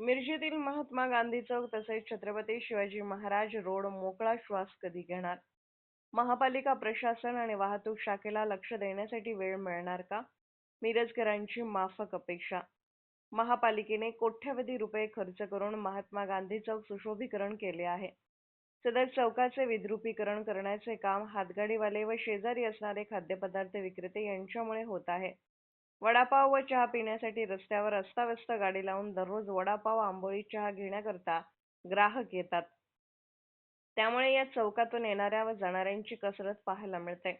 मिरजेतील महात्मा गांधी चौक तसेच छत्रपती शिवाजी महाराज रोड मोकळा श्वास कधी घेणार? महापालिका प्रशासन आणि वाहतूक शाखेला लक्ष देण्यासाठी वेळ मिळणार का? मिरजकरांची माफक अपेक्षा. महापालिकेने कोट्यवधी रुपये खर्च करून महात्मा गांधी चौक सुशोभीकरण केले आहे. सदर चौकाचे विद्रुपीकरण करण्याचे काम हातगाडीवाले व शेजारी असणारे खाद्यपदार्थ विक्रेते यांच्यामुळे होत आहे. वडापाव व चहा पिण्यासाठी रस्त्यावर अस्ताव्यस्त गाडी लावून दररोज वडापाव आंबोळी चहा घेण्याकरता ग्राहक येतात. त्यामुळे या चौकातून येणाऱ्या व जाणाऱ्यांची कसरत पाहायला मिळते.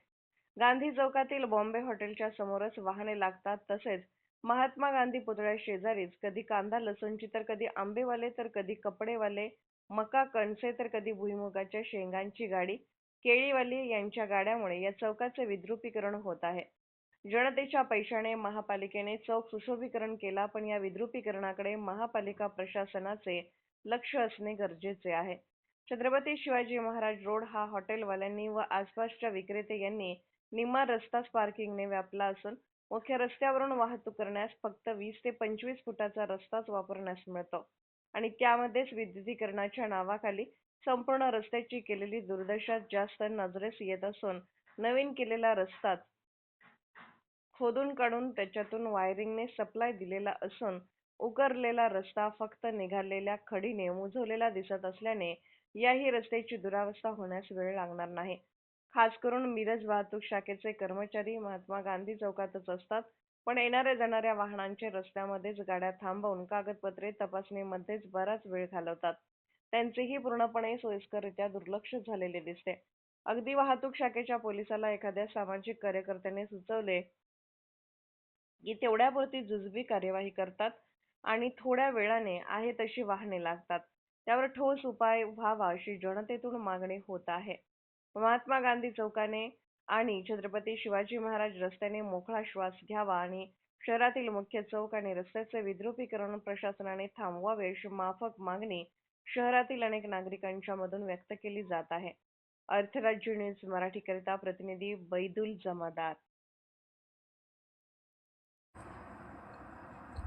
गांधी चौकातील बॉम्बे हॉटेलच्या समोरच वाहने लागतात. तसेच महात्मा गांधी पुतळ्या शेजारीच कधी कांदा लसूणची तर कधी आंबेवाले तर कधी कपडेवाले मका कणसे तर कधी भुईमुगाच्या शेंगांची गाडी केळीवाली यांच्या गाड्यामुळे या चौकाचे विद्रुपीकरण होत आहे. जनतेच्या पैशाने महापालिकेने चौक सुशोभीकरण केला पण या विद्रुपीकरणाकडे महापालिका प्रशासनाचे लक्ष असणे गरजेचे आहे. छत्रपती शिवाजी महाराज रोड हा हॉटेलवाल्यांनी व आसपासच्या विक्रेते यांनी निम्मा रस्ताच पार्किंगने व्यापला असून मुख्य रस्त्यावरून वाहतूक करण्यास फक्त वीस ते पंचवीस फुटाचा रस्ताच वापरण्यास मिळतो. आणि त्यामध्येच विद्युतीकरणाच्या नावाखाली संपूर्ण रस्त्याची केलेली दुर्दशा जास्त नजरेस येत असून नवीन केलेला रस्ताच खोदून काढून त्याच्यातून वायरिंगने सप्लाय दिलेला असून उकरलेला रस्ता फक्त निघालेल्या खडीने मुजवलेला दिसत असल्याने याही रस्त्याची दुरावस्था होण्यास वेळ लागणार नाही. खास करून मिरज वाहतूक शाखेचे कर्मचारी महात्मा गांधी चौकातच असतात पण येणाऱ्या जाणाऱ्या वाहनांचे रस्त्यामध्येच गाड्या थांबवून कागदपत्रे तपासणीमध्येच बराच वेळ घालवतात. त्यांचेही पूर्णपणे सोयीस्कररित्या दुर्लक्ष झालेले दिसते. अगदी वाहतूक शाखेच्या पोलिसाला एखाद्या सामाजिक कार्यकर्त्याने सुचवले तेवढ्यापुरती जुजबी कार्यवाही करतात आणि थोड्या वेळाने आहे तशी वाहने लागतात. त्यावर ठोस उपाय व्हावा अशी जनतेतून मागणी होत आहे. महात्मा गांधी चौकाने आणि छत्रपती शिवाजी महाराज रस्त्याने मोकळा श्वास घ्यावा आणि शहरातील मुख्य चौक आणि रस्त्याचे विद्रुपीकरण प्रशासनाने थांबवावे अशी माफक मागणी शहरातील अनेक नागरिकांच्या मधून व्यक्त केली जात आहे. अर्थराज्य न्यूज मराठी करिता प्रतिनिधी बैदुल जमादार.